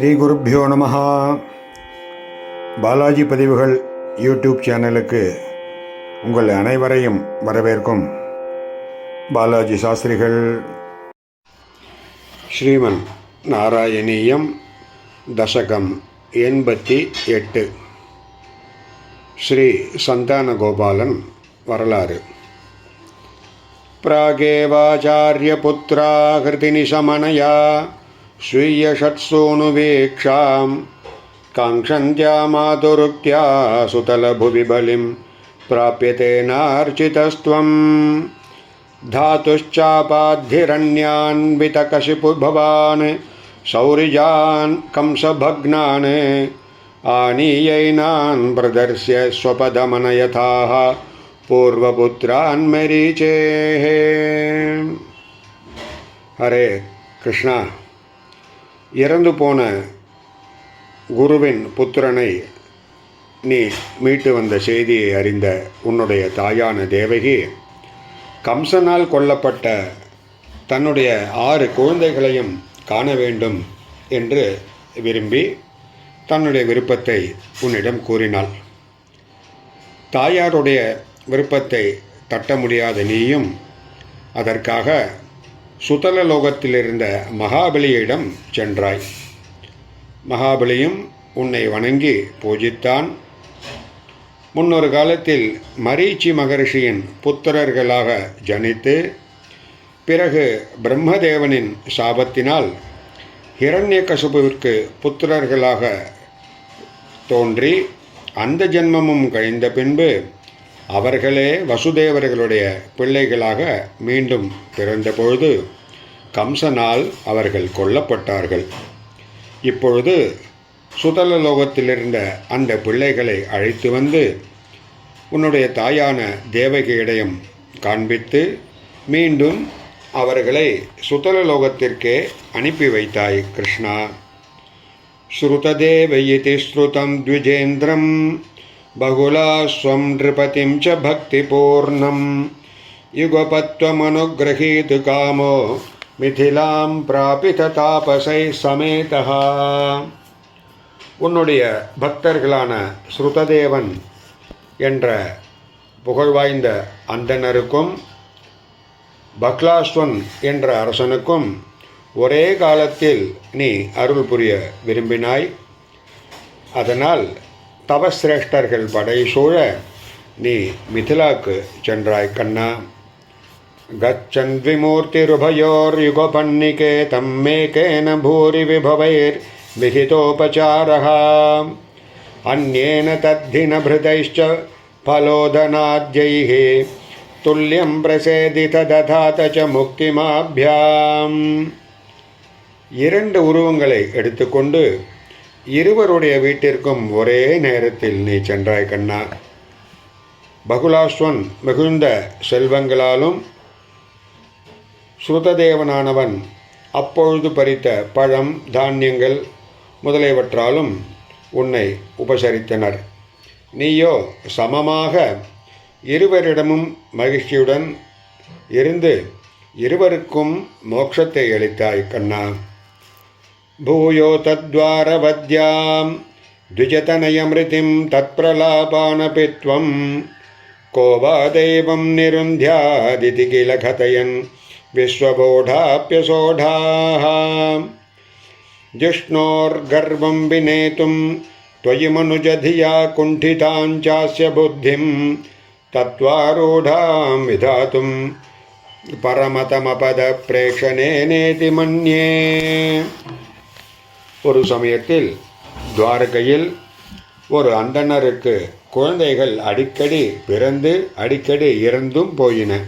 ஸ்ரீ ஸ்ரீகுருப்பியோ நம. பாலாஜி பதிவுகள் யூடியூப் சேனலுக்கு உங்கள் அனைவரையும் வரவேற்கும். பாலாஜி சாஸ்திரிகள். ஸ்ரீமன் நாராயணீயம் தசகம் எண்பத்தி எட்டு. ஸ்ரீ சந்தான கோபாலன் வரலாறு. பிராகேவாச்சாரிய புத்திரா ஹிருதினிஷமனயா स्वीयषट्सूनुवीक्षां काङ्क्षन्त्या मातुरुक्त्या सुतलभुवि बलिं प्राप्यते नार्चितस्त्वम्। धातुश्चापाद्धिरण्यान्वितकशिपुभवान् सौरिजान् कंसभग्नान्, आनीयैनान् प्रदर्श्य स्वपदमनयथाः पूर्वपुत्रान्मरीचेः हरे कृष्णा। இறந்து போன குருவின் புத்திரனை நீ மீட்டு வந்த செய்தியை அறிந்த உன்னுடைய தாயான தேவகி கம்சனால் கொல்லப்பட்ட தன்னுடைய ஆறு குழந்தைகளையும் காண வேண்டும் என்று விரும்பி தன்னுடைய விருப்பத்தை உன்னிடம் கூறினாள். தாயாருடைய விருப்பத்தை தட்ட முடியாத நீயும் அதற்காக சுதல மகாபலியிடம் சென்றாய். மகாபலியும் உன்னை வணங்கி பூஜித்தான். முன்னொரு காலத்தில் மரீச்சி மகரிஷியின் புத்திரர்களாக ஜனித்து பிறகு பிரம்மதேவனின் சாபத்தினால் ஹிரண்யகசுபுவிற்கு புத்திரர்களாக தோன்றி அந்த ஜென்மமும் கழிந்த பின்பு அவர்களே வசுதேவர்களுடைய பிள்ளைகளாக மீண்டும் பிறந்தபொழுது கம்சனால் அவர்கள் கொல்லப்பட்டார்கள். இப்பொழுது சுதல லோகத்திலிருந்த அந்த பிள்ளைகளை அழைத்து வந்து உன்னுடைய தாயான தேவகியிடம் காண்பித்து மீண்டும் அவர்களை சுதல லோகத்திற்கே அனுப்பி வைத்தாய் கிருஷ்ணா. ஸ்ருததேவயிதி ஸ்ருதம் த்விஜேந்திரம். बहुलास्वं नृपतिं च भक्तिपूर्णं युगपत्वमनुगृहीतु कामो மிதிலாம் பிராபித தாபசை சமேதா உன்னுடைய பக்தர்களான ஸ்ருததேவன் என்ற புகழ்வாய்ந்த அந்தனருக்கும் பக்லாஸ்வன் என்ற அரசனுக்கும் ஒரே காலத்தில் நீ அருள் புரிய விரும்பினாய் அதனால் தவசிரேஷ்டர்கள் படை சூழ நீ மிதிலாக்கு சென்றாய் கண்ணா கச்சன் விமூர்த்திருபயோர்யுகபன்னிகேதம் மேகேன பூரி விபவைர் विहितोपचारः अन्येन तद्धिनभृतैश्च फलोदनाद्यैः तुल्यं प्रसेदित दधात च முக்திமாபியாம் இரண்டு உருவங்களை எடுத்துக்கொண்டு இருவருடைய வீட்டிற்கும் ஒரே நேரத்தில் நீ சென்றாய் கண்ணா. பகுலாஸ்வன் மிகுந்த செல்வங்களாலும் ஸ்ருததேவனானவன் அப்பொழுது பறித்த பழம் தானியங்கள் முதலியவற்றாலும் உன்னை உபசரித்தனர். நீயோ சமமாக இருவரிடமும் மகிழ்ச்சியுடன் இருந்து இருவருக்கும் மோட்சத்தை அளித்தாய் கண்ணா. भूयो तद्वारवद्यां द्विजतनयमृतिं तत्प्रलापानपि त्वं को वा दैवं निरुन्ध्यादिति किल कथयन् विश्वबोढाप्यसोढाः जिष्णोर्गर्वं विनेतुं त्वयि मनुजधिया कुण्ठिताञ्चास्य बुद्धिं तत्त्वारूढां विधातुं परमतमपदप्रेक्षणेनेति मन्ये। ஒரு சமயத்தில் துவாரகையில் ஒரு அந்தணருக்கு குழந்தைகள் அடிக்கடி பிறந்து அடிக்கடி இறந்தும் போயின.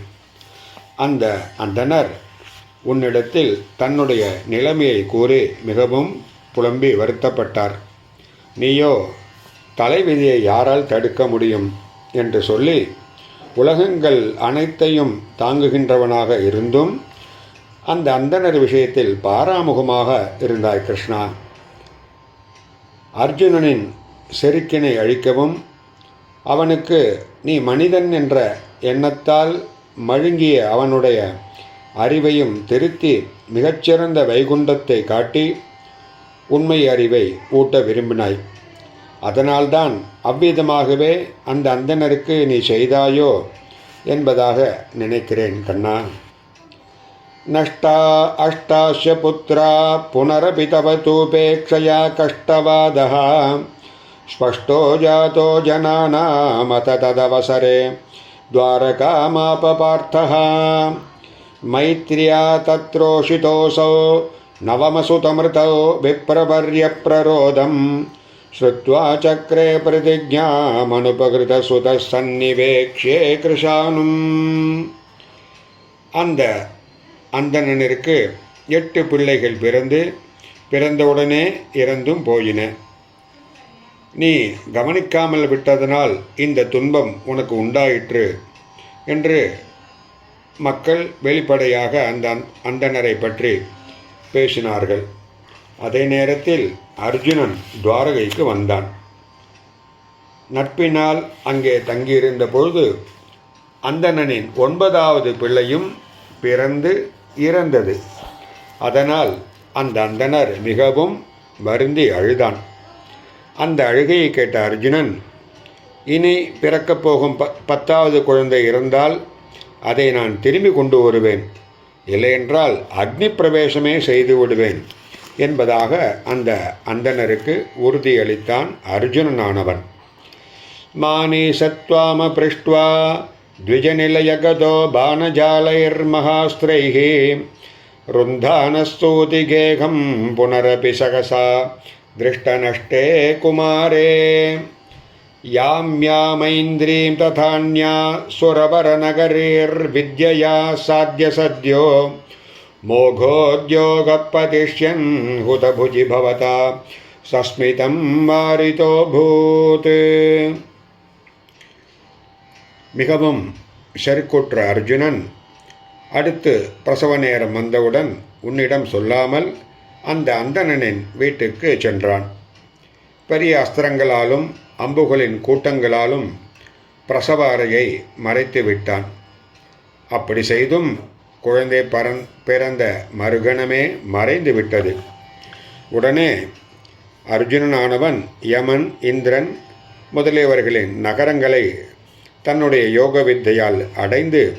அந்த அந்தணர் உன்னிடத்தில் தன்னுடைய நிலைமையை கூறி மிகவும் புலம்பி வருத்தப்பட்டார். நீயோ தலைவிதியை யாரால் தடுக்க முடியும்? என்று சொல்லி உலகங்கள் அனைத்தையும் தாங்குகின்றவனாக இருந்தும் அந்த அந்தனர் விஷயத்தில் பாராமுகமாக இருந்தாய் கிருஷ்ணா. அர்ஜுனனின் செருக்கினை அழிக்கவும் அவனுக்கு நீ மனிதன் என்ற எண்ணத்தால் மழுங்கிய அவனுடைய அறிவையும் திருத்தி மிகச்சிறந்த வைகுண்டத்தை காட்டி உண்மை அறிவை ஊட்ட விரும்பினாய். அதனால்தான் அவ்விதமாகவே அந்த அந்தனருக்கு நீ செய்தாயோ என்பதாக நினைக்கிறேன் கண்ணா. नष्टा अष्टास्य पुत्रा पुनरपि तव तूपेक्षया कष्टवादः। स्पष्टो जातो जनानामतदवसरे द्वारकामापपार्थः। मैत्र्या तत्रोषितोऽसौ नवमसुतमृतौ विप्रवर्यप्ररोदम् श्रुत्वा चक्रे प्रतिज्ञामनुपकृतसुतः सन्निवेक्ष्ये कृशानुम्। अन्ध அந்தணனிற்கு எட்டு பிள்ளைகள் பிறந்து பிறந்தவுடனே இறந்தும் போயின. நீ கவனிக்காமல் விட்டதனால் இந்த துன்பம் உனக்கு உண்டாயிற்று என்று மக்கள் வெளிப்படையாக அந்த அந்தனரை பற்றி பேசினார்கள். அதே நேரத்தில் அர்ஜுனன் துவாரகைக்கு வந்தான். நட்பினால் அங்கே தங்கியிருந்த பொழுது அந்தணனின் ஒன்பதாவது பிள்ளையும் பிறந்து இறந்தது. அதனால் அந்த அந்தனர் மிகவும் வருந்தி அழுதான். அந்த அழுகையை கேட்ட அர்ஜுனன் இனி பிறக்கப் போகும் ப பத்தாவது குழந்தை இருந்தால் அதை நான் திரும்பி கொண்டு வருவேன். இல்லையென்றால் அக்னி பிரவேசமே செய்து விடுவேன். என்பதாக அந்த அந்தனருக்கு உறுதியளித்தான் அர்ஜுனனானவன். மானி சத்வாம பிருஷ்டுவா द्विजनिलयगतो बाणजालैर्महास्त्रैः रुन्धानस्तूतिगेहं पुनरपि सहसा दृष्टनष्टे कुमारे। यां यामैन्द्रीं तथान्या सुरवरनगरीर्विद्यया साध्यसद्यो मोघोद्योगपतिष्यन् हुतभुजि भवता सस्मितं मारितोऽभूत् மிகவும் செருக்குற்ற அர்ஜுனன் அடுத்து பிரசவ நேரம் வந்தவுடன் உன்னிடம் சொல்லாமல் அந்த அந்தணனின் வீட்டுக்கு சென்றான். பெரிய அஸ்திரங்களாலும் அம்புகளின் கூட்டங்களாலும் பிரசவ அறையை மறைத்து விட்டான். அப்படி செய்தும் குழந்தை பரன் பிறந்த மறுகணமே மறைந்து விட்டது. உடனே அர்ஜுனனானவன் யமன் இந்திரன் முதலியவர்களின் நகரங்களை தன்னுடைய யோக வித்தையால் அடைந்து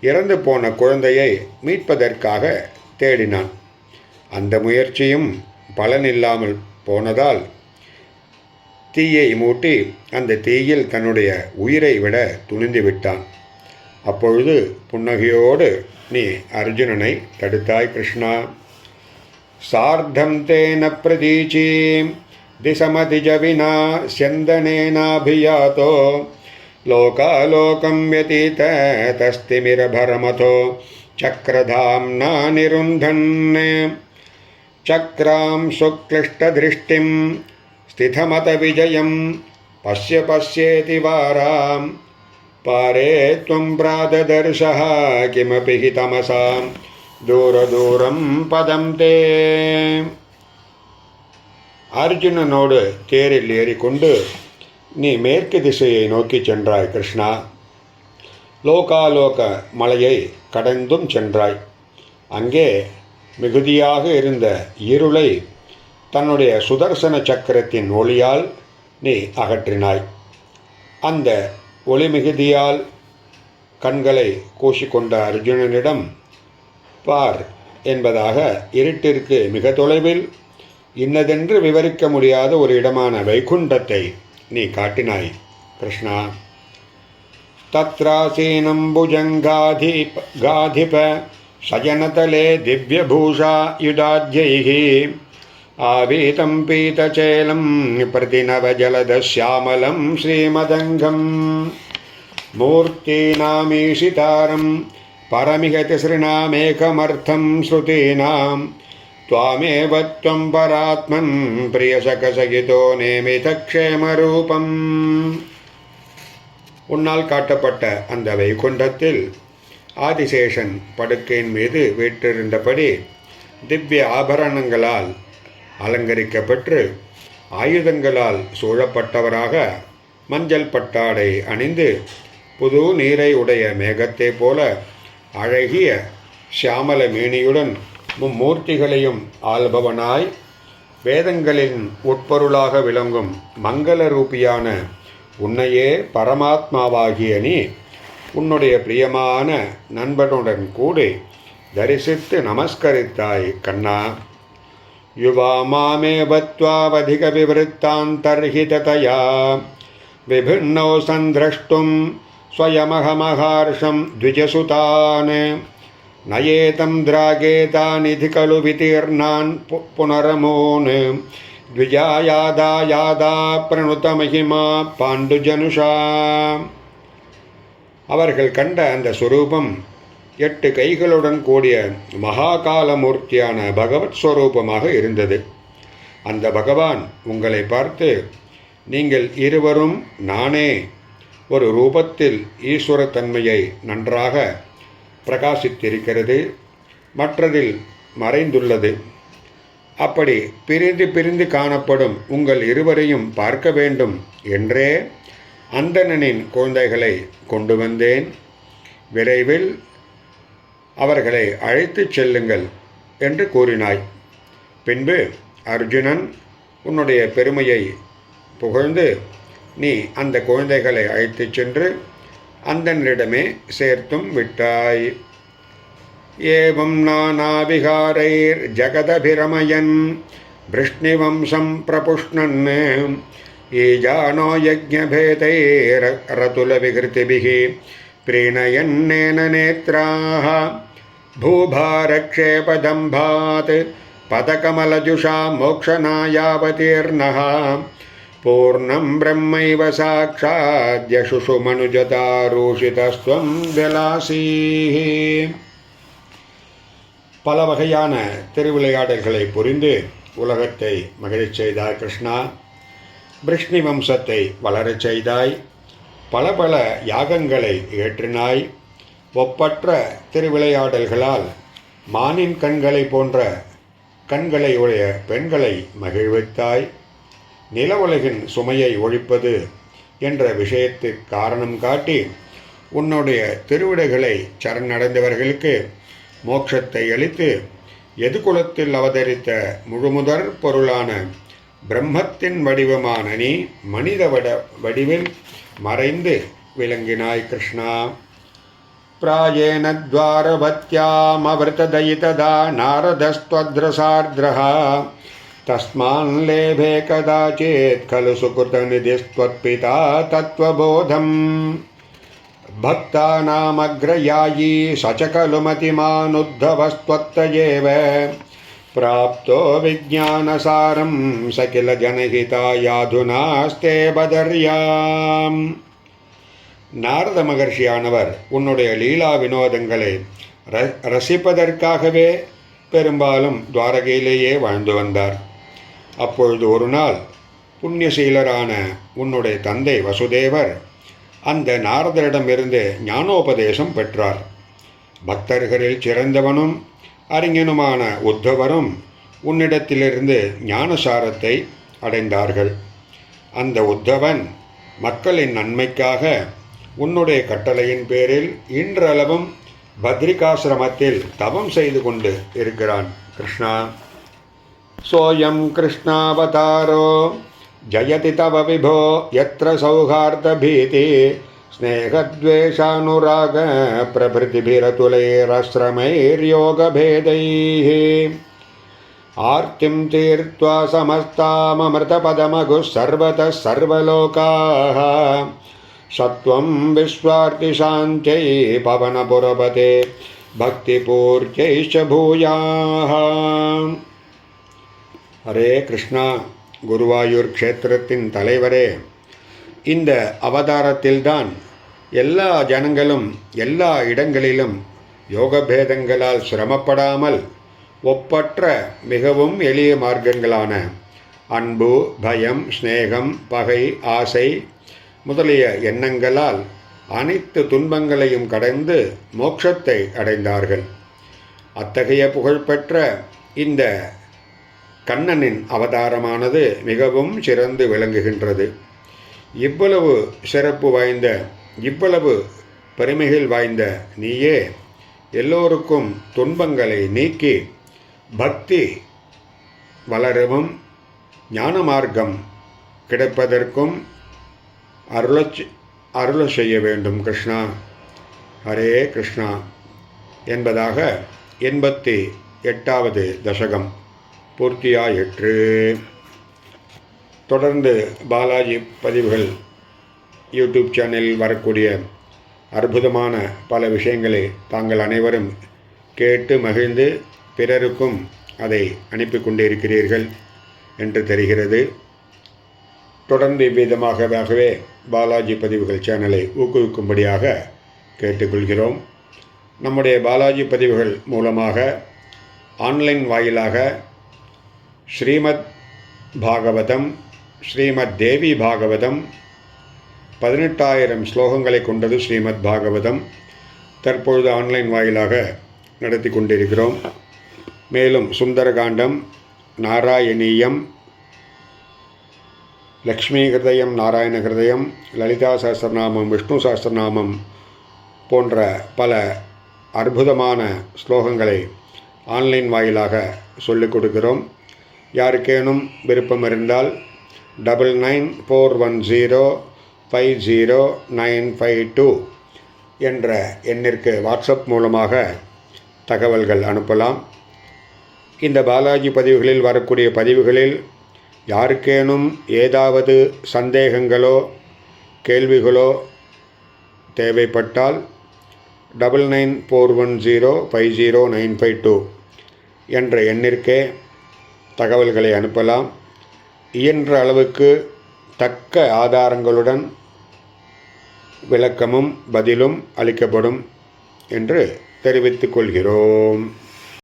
இறந்து போன குழந்தையை மீட்பதற்காக தேடினான். அந்த முயற்சியும் பலனில்லாமல் போனதால் தீயை மூட்டி அந்த தீயில் தன்னுடைய உயிரை விட துணிந்து விட்டான். அப்பொழுது புன்னகையோடு நீ அர்ஜுனனை தடுத்தாய் கிருஷ்ணா. சார்த்தம் தேன பிரதீச்சீம். திசமதிஜவினா செந்தனேனாபியாதோ. లోకాలోకం వ్యତୀత తస్తిమిరభరమథో చక్రధామ్నా నిరుంధన్ చక్రాం సుక్లిష్టదృష్టిం స్థితమత విజయం పశ్య పశ్యేతి వారాం. పారే త్వం ప్రాదదర్శ కిమపి హి తమసాం. దూరదూరం పదం తే. ಅರ್ಜುನನೋಡು ತೇರಿಲ್ಲೇರಿಕೊಂಡು நீ மேற்கு திசையை நோக்கி சென்றாய் கிருஷ்ணா. லோகாலோக மலையை கடந்தும் சென்றாய். அங்கே மிகுதியாக இருந்த இருளை தன்னுடைய சுதர்சன சக்கரத்தின் ஒளியால் நீ அகற்றினாய். அந்த ஒளி மிகுதியால் கண்களை கூசிக்கொண்ட அர்ஜுனனிடம் பார் என்பதாக இருட்டிற்கு மிக தொலைவில் இன்னதென்று விவரிக்க முடியாத ஒரு இடமான வைகுண்டத்தை निकाटिनायि कृष्णा। तत्रासीनं भुजङ्गाधिप गाधिप शयनतले दिव्यभूषा युधाद्यैः। आवीतं पीतचेलं प्रतिनवजलदश्यामलं श्रीमदङ्गं मूर्तीनामीशितारं, परमिहतिसृणामेकमर्थं श्रुतीनां त्वामेव त्वं परात्मन् प्रियसखसहितो நேமிதக்ஷேமரூபம் உன்னால் காட்டப்பட்ட அந்த வைகுண்டத்தில் ஆதிசேஷன் படுக்கையின் மீது வீற்றிருந்தபடி திவ்ய ஆபரணங்களால் அலங்கரிக்கப்பட்டு ஆயுதங்களால் சூழப்பட்டவராக மஞ்சள் பட்டாடை அணிந்து புது நீரை உடைய மேகத்தை போல அழகிய சியாமல மேனியுடன் மும்மூர்த்திகளையும் ஆள்பவனாய் வேதங்களின் உட்பொருளாக விளங்கும் மங்கள ரூபியான உன்னையே பரமாத்மாவாகிய நீ உன்னுடைய பிரியமான நண்பனுடன் கூடி தரிசித்து நமஸ்கரித்தாய் கண்ணா யுவா மாமேவ त्वावधिकविवृत्तान्तर्हिततया विभिन्नौ सन्द्रष्टुं स्वयमहमहार्षं द्विजसुतान् नयेतं द्रागेतानिधि खलु वितीर्णान् पु- पुनरमून् द्विजायादा यादा प्रणुतमहिमा பாண்டுஜனுஷா அவர்கள் கண்ட அந்த சுரூபம் எட்டு கைகளுடன் கூடிய மகாகாலமூர்த்தியான பகவத் ஸ்வரூபமாக இருந்தது அந்த பகவான் உங்களை பார்த்து நீங்கள் இருவரும் நானே ஒரு ரூபத்தில் ஈஸ்வரத்தன்மையை நன்றாக பிரகாசித்திருக்கிறது. மற்றதில் மறைந்துள்ளது. அப்படி பிரிந்து பிரிந்து காணப்படும் உங்கள் இருவரையும் பார்க்க வேண்டும் என்றே அந்தணனின் குழந்தைகளை கொண்டு வந்தேன். விரைவில் அவர்களை அழைத்துச் செல்லுங்கள் என்று கூறினாய். பின்பு அர்ஜுனன் உன்னுடைய பெருமையை புகழ்ந்து நீ அந்த குழந்தைகளை அழைத்துச் சென்று அந்தனிடமே சேர்த்தும் விட்டாய் ஏவம் நானாவிகாரைர் ஜகதபிரமயன் விஷ்ணிவம்சம் பிரபுஷ்ணன் ஈஜானோ யஜ்ஞபேதைரதுலவிகிருதிபிः प्रीणयन्नेन नेत्राः भूभारक्षेपदम्भात् पदकमलजुषा मोक्षनायावतीर्णः पूर्णं ब्रह्मैव साक्षाद्यशुषुमनुजतारूषितस्त्वं விலாசீः பல வகையான திருவிளையாடல்களை புரிந்து உலகத்தை மகிழச் செய்தாய் கிருஷ்ணா பிருஷ்ணி வம்சத்தை வளரச் செய்தாய் பல பல யாகங்களை ஏற்றினாய் ஒப்பற்ற திருவிளையாடல்களால் மானின் கண்களை போன்ற கண்களை உடைய பெண்களை மகிழ்வித்தாய் நில உலகின் சுமையை ஒழிப்பது என்ற விஷயத்து காரணம் காட்டி உன்னுடைய திருவிடைகளை சரணடைந்தவர்களுக்கு மோட்சத்தை அளித்து எது குலத்தில் அவதரித்த முழுமுதற் பொருளான பிரம்மத்தின் வடிவமான நீ மனித வட வடிவில் மறைந்து விளங்கினாய் கிருஷ்ணா. பிராயேன துவாரபத்யாம் அவர்ததயிததா நாரதஸ்துவத்ரசார்திரஹா. लेभे कदाचित् खलु सुकृतनिधिस्त्वत्पिता तत्त्वबोधम् भक्तानामग्रयायी स च खलु मतिमानुद्धवस्त्वत्तयेव प्राप्तो विज्ञानसारं स किल जनहितायाधुनास्ते बदर्याम् நாரத மகர்ஷியானவர் உன்னுடைய லீலா வினோதங்களை ர ரசிப்பதற்காகவே பெரும்பாலும் துவாரகையிலேயே வாழ்ந்து வந்தார் அப்பொழுது ஒரு நாள் புண்ணியசீலரான உன்னுடைய தந்தை வசுதேவர் அந்த நாரதரிடமிருந்து ஞானோபதேசம் பெற்றார். பக்தர்களில் சிறந்தவனும் அறிஞனுமான உத்தவரும் உன்னிடத்திலிருந்து ஞானசாரத்தை அடைந்தார்கள். அந்த உத்தவன் மக்களின் நன்மைக்காக உன்னுடைய கட்டளையின் பேரில் இன்றளவும் பத்ரிகாசிரமத்தில் தவம் செய்து கொண்டு இருக்கிறான். கிருஷ்ணா. सोऽयं कृष्णावतारो। जयति तव विभो, यत्र सौहार्दभीति। स्नेहद्वेषानुरागप्रभृतिभिरतुलैरश्रमैर्योगभेदैः आर्तिं तीर्त्वा समस्ताममृतपदमघुः सर्वतः सर्वलोकाः। सत्वं विश्वार्तिशान्त्यै पवनपुरपते भक्तिपूर्त्यैश्च भूयाः। ஹரே கிருஷ்ணா குருவாயூர் க்ஷேத்திரத்தின் தலைவரே. இந்த அவதாரத்தில்தான் எல்லா ஜனங்களும் எல்லா இடங்களிலும் யோகபேதங்களால் சிரமப்படாமல் ஒப்பற்ற மிகவும் எளிய மார்க்கங்களான அன்பு பயம் சிநேகம் பகை ஆசை முதலிய எண்ணங்களால் அனைத்து துன்பங்களையும் கடந்து மோட்சத்தை அடைந்தார்கள். அத்தகைய புகழ்பெற்ற இந்த கண்ணனின் அவதாரமானது மிகவும் சிறந்து விளங்குகின்றது. இவ்வளவு சிறப்பு வாய்ந்த இவ்வளவு பெருமைகள் வாய்ந்த நீயே எல்லோருக்கும் துன்பங்களை நீக்கி பக்தி வளரவும் ஞான மார்க்கம் கிடைப்பதற்கும் அருளச் அருள செய்ய வேண்டும் கிருஷ்ணா. ஹரே கிருஷ்ணா. என்பதாக எண்பத்தி எட்டாவது தசகம். பூர்த்தியாயிற்று தொடர்ந்து பாலாஜி பதிவுகள் யூடியூப் சேனலில் வரக்கூடிய அற்புதமான பல விஷயங்களை தாங்கள் அனைவரும் கேட்டு மகிழ்ந்து பிறருக்கும் அதை அனுப்பி கொண்டிருக்கிறீர்கள் என்று தெரிகிறது. தொடர்ந்து இவ்விதமாகவே பாலாஜி பதிவுகள் சேனலை ஊக்குவிக்கும்படியாக கேட்டுக்கொள்கிறோம். நம்முடைய பாலாஜி பதிவுகள் மூலமாக ஆன்லைன் வாயிலாக ஸ்ரீமத் பாகவதம் ஸ்ரீமத் தேவி பாகவதம் பதினெட்டாயிரம் ஸ்லோகங்களை கொண்டது ஸ்ரீமத் பாகவதம் தற்பொழுது ஆன்லைன் வாயிலாக நடத்தி கொண்டிருக்கிறோம். மேலும் சுந்தரகாண்டம் நாராயணீயம் லக்ஷ்மி ஹிருதயம் நாராயண ஹிருதயம் லலிதா சாஸ்திரநாமம் விஷ்ணு சாஸ்திரநாமம் போன்ற பல அற்புதமான ஸ்லோகங்களை ஆன்லைன் வாயிலாக சொல்லிக் கொடுக்கிறோம். யாருக்கேனும் விருப்பம் இருந்தால் double nine four one zero five zero nine five two என்ற எண்ணிற்கு வாட்ஸ்அப் மூலமாக தகவல்கள் அனுப்பலாம். இந்த பாலாஜி பதிவுகளில் வரக்கூடிய பதிவுகளில் யாருக்கேனும் ஏதாவது சந்தேகங்களோ கேள்விகளோ தேவைப்பட்டால் double nine four one zero five zero nine five two என்ற எண்ணிற்கே தகவல்களை அனுப்பலாம். இயன்ற அளவுக்கு தக்க ஆதாரங்களுடன் விளக்கமும் பதிலும் அளிக்கப்படும் என்று தெரிவித்துக் கொள்கிறோம்.